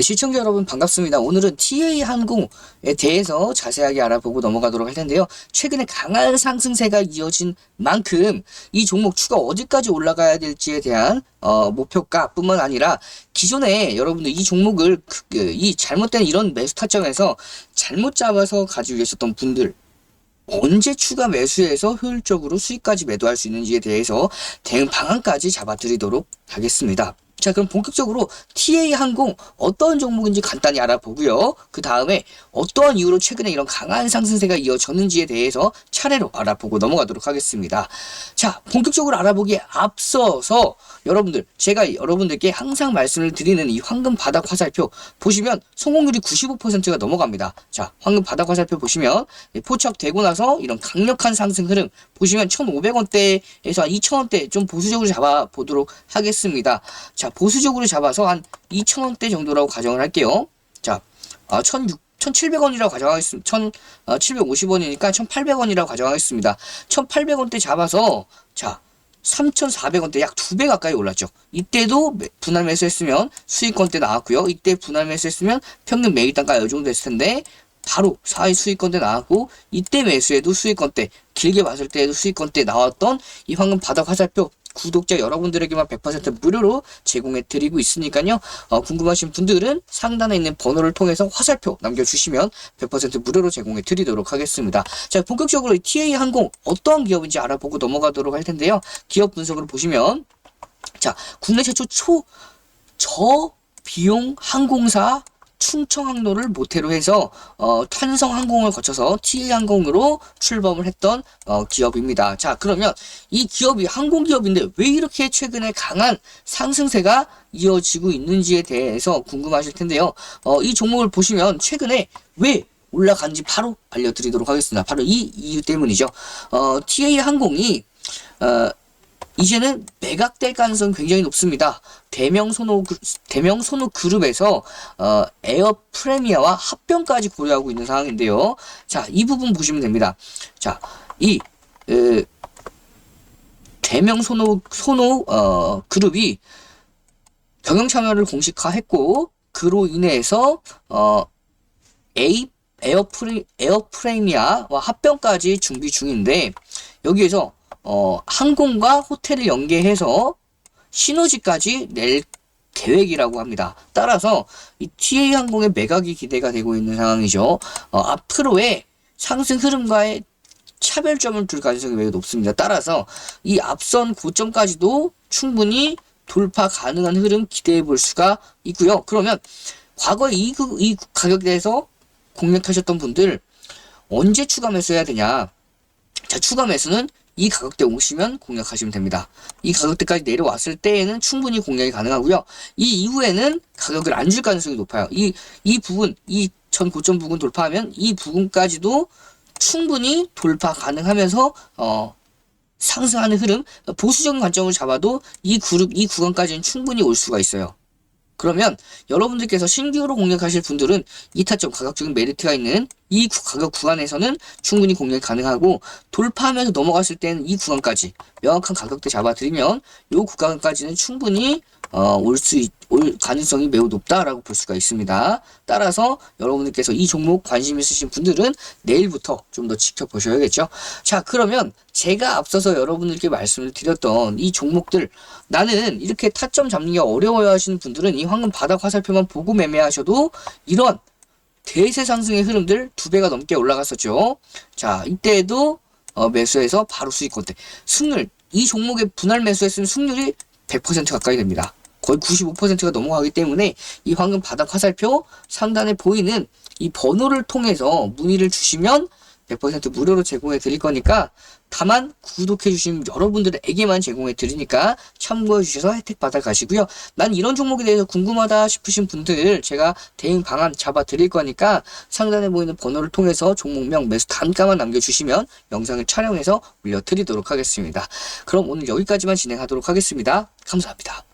네, 시청자 여러분 반갑습니다. 오늘은 TA 항공에 대해서 자세하게 알아보고 넘어가도록 할 텐데요. 최근에 강한 상승세가 이어진 만큼 이 종목 추가 어디까지 올라가야 될지에 대한 어, 목표가뿐만 아니라 기존에 여러분들 이 종목을 그, 그, 이 잘못된 이런 매수 타점에서 잘못 잡아서 가지고 계셨던 분들 언제 추가 매수해서 효율적으로 수익까지 매도할 수 있는지에 대해서 대응 방안까지 잡아드리도록 하겠습니다. 자, 그럼 본격적으로 TA 항공 어떤 종목인지 간단히 알아보고요. 그 다음에 어떠한 이유로 최근에 이런 강한 상승세가 이어졌는지에 대해서 차례로 알아보고 넘어가도록 하겠습니다. 자, 본격적으로 알아보기에 앞서서 여러분들, 제가 여러분들께 항상 말씀을 드리는 이 황금 바닥 화살표 보시면 성공률이 95%가 넘어갑니다. 자, 황금 바닥 화살표 보시면 포착되고 나서 이런 강력한 상승 흐름 보시면 1,500원대에서 2,000원대 좀 보수적으로 잡아 보도록 하겠습니다. 자, 보수적으로 잡아서 한 2,000원대 정도라고 가정을 할게요. 자, 아, 1,600 1,700원이라고 가정하겠습니다. 1,750원이니까 1,800원이라고 가정하겠습니다. 1,800원대 잡아서 자, 3,400원대 약 두 배 가까이 올랐죠. 이때도 매- 분할 매수했으면 수익권대 나왔고요. 이때 분할 매수했으면 평균 매일 단가 이 정도 됐을 텐데 바로 사이 수익권대 나왔고 이때 매수해도 수익권대 길게 봤을 때에도 수익권대 나왔던 이 황금 바닥 화살표 구독자 여러분들에게만 100% 무료로 제공해 드리고 있으니까요. 어, 궁금하신 분들은 상단에 있는 번호를 통해서 화살표 남겨주시면 100% 무료로 제공해 드리도록 하겠습니다. 자, 본격적으로 이 TA 항공 어떠한 기업인지 알아보고 넘어가도록 할 텐데요. 기업 분석으로 보시면 자, 국내 최초 초 저 비용 항공사 충청항로를 모태로 해서 어, 탄성항공을 거쳐서 TA항공으로 출범을 했던 어, 기업입니다. 자 그러면 이 기업이 항공기업인데 왜 이렇게 최근에 강한 상승세가 이어지고 있는지에 대해서 궁금하실 텐데요. 어, 이 종목을 보시면 최근에 왜 올라간지 바로 알려드리도록 하겠습니다. 바로 이 이유 때문이죠. 어, TA항공이 어, 이제는 매각될 가능성이 굉장히 높습니다. 대명 그- 대명 선호 그룹에서 어, 에어 프레미아와 합병까지 고려하고 있는 상황인데요. 자, 이 부분 보시면 됩니다. 자, 이 에, 대명 선호 선호 어, 그룹이 경영 참여를 공식화했고 그로 인해서 어, A 에어프리 에어프레미아와 합병까지 준비 중인데 여기에서 어, 항공과 호텔을 연계해서 시너지까지 낼 계획이라고 합니다. 따라서 이 TA 항공의 매각이 기대가 되고 있는 상황이죠. 어, 앞으로의 상승 흐름과의 차별점을 둘 가능성이 매우 높습니다. 따라서 이 앞선 고점까지도 충분히 돌파 가능한 흐름 기대해 볼 수가 있고요. 그러면 과거에 이, 그- 이 가격대에서 공략하셨던 분들 언제 추가 매수해야 되냐? 자, 추가 매수는 이 가격대 오시면 공략하시면 됩니다. 이 가격대까지 내려왔을 때에는 충분히 공략이 가능하고요. 이 이후에는 가격을 안 줄 가능성이 높아요. 이, 이 부분, 이 전 고점 부분 돌파하면 이 부분까지도 충분히 돌파 가능하면서, 어, 상승하는 흐름, 보수적인 관점을 잡아도 이 그룹, 이 구간까지는 충분히 올 수가 있어요. 그러면 여러분들께서 신규로 공략하실 분들은 이 타점 가격적인 메리트가 있는 이 구- 가격 구간에서는 충분히 공략이 가능하고 돌파하면서 넘어갔을 때는 이 구간까지 명확한 가격대 잡아드리면 이 구간까지는 충분히 어, 올 수, 올 가능성이 매우 높다라고 볼 수가 있습니다. 따라서 여러분들께서 이 종목 관심 있으신 분들은 내일부터 좀 더 지켜보셔야겠죠. 자, 그러면 제가 앞서서 여러분들께 말씀을 드렸던 이 종목들 나는 이렇게 타점 잡는 게 어려워요 하시는 분들은 이 황금 바닥 화살표만 보고 매매하셔도 이런 대세 상승의 흐름들 두 배가 넘게 올라갔었죠. 자, 이때에도 어, 매수해서 바로 수익권대. 승률, 이 종목에 분할 매수했으면 승률이 100% 가까이 됩니다. 거의 95%가 넘어가기 때문에 이 황금 바닥 화살표 상단에 보이는 이 번호를 통해서 문의를 주시면 100% 무료로 제공해 드릴 거니까 다만 구독해 주신 여러분들에게만 제공해 드리니까 참고해 주셔서 혜택 받아 가시고요. 난 이런 종목에 대해서 궁금하다 싶으신 분들 제가 대응 방안 잡아 드릴 거니까 상단에 보이는 번호를 통해서 종목명 매수 단가만 남겨주시면 영상을 촬영해서 올려 드리도록 하겠습니다. 그럼 오늘 여기까지만 진행하도록 하겠습니다. 감사합니다.